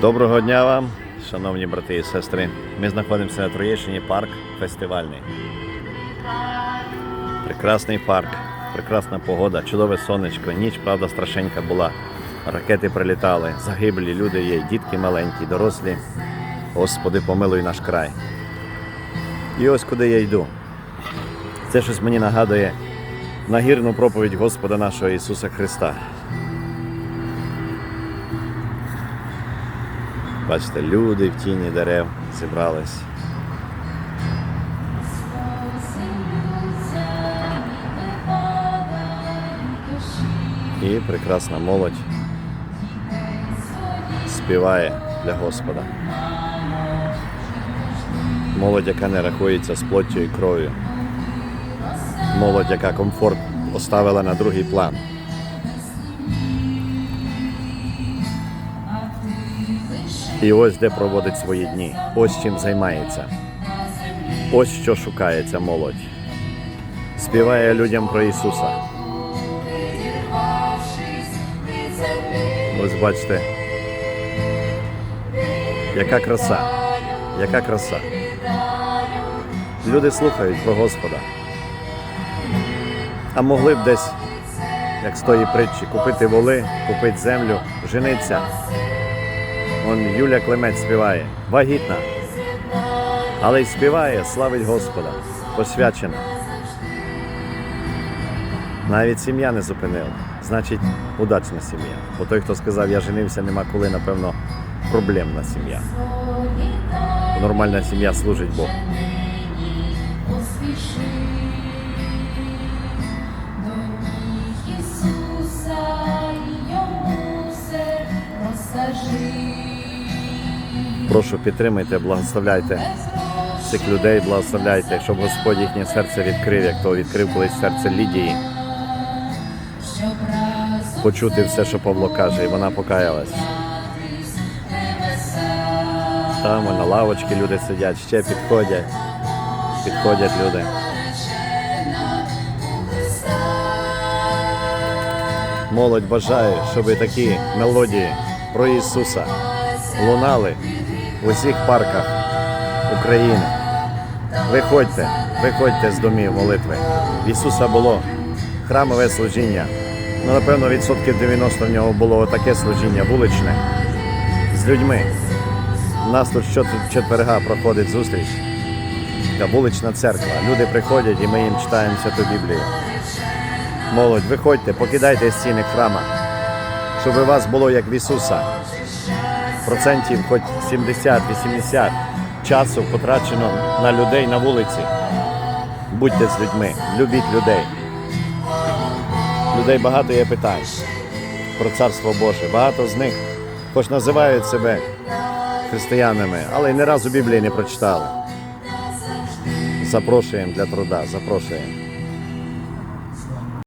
Доброго дня вам, шановні брати і сестри. Ми знаходимося на Троєщині парк фестивальний. Прекрасний парк, прекрасна погода, чудове сонечко. Ніч, правда, страшенька була. Ракети прилітали, загиблі люди є, дітки маленькі, дорослі. Господи, помилуй наш край. І ось куди я йду. Це щось мені нагадує нагірну проповідь Господа нашого Ісуса Христа. Бачите, люди в тіні дерев зібрались. І прекрасна молодь співає для Господа. Молодь, яка не рахується з плоттю і кров'ю. Молодь, яка комфорт поставила на другий план. І ось де проводить свої дні. Ось чим займається. Ось що шукає ця молодь. Співає людям про Ісуса. Ось бачите, яка краса, яка краса. Люди слухають про Господа. А могли б десь, як з тої притчі, купити воли, купити землю, жениться. Он Юля Клемець співає, вагітна. Але й співає, славить Господа, посвячена. Навіть сім'я не зупинила. Значить, удачна сім'я. Бо той, хто сказав, я женився, нема коли, напевно, проблемна сім'я. Нормальна сім'я служить Богу. Прошу підтримайте, благословляйте цих людей, благословляйте, щоб Господь їхнє серце відкрив, як то відкрив колись серце Лідії, почути все, що Павло каже, і вона покаялась. Там на лавочці люди сидять, ще підходять. Підходять люди. Молодь бажає, щоб такі мелодії про Ісуса лунали в усіх парках України. Виходьте, виходьте з домів молитви. В Ісуса було храмове служіння. Ну, напевно, відсотків 90 в нього було таке служіння вуличне з людьми. У нас тут щочетверга проходить зустріч. Така вулична церква. Люди приходять і ми їм читаємо Святу Біблію. Молодь, виходьте, покидайте стіни храма, щоб у вас було як в Ісуса. Процентів хоч 70-80 часу потрачено на людей на вулиці. Будьте з людьми, любіть людей. Людей багато є питань про Царство Боже. Багато з них хоч називають себе християнами, але й не разу Біблії не прочитали. Запрошуємо для труда, запрошуємо.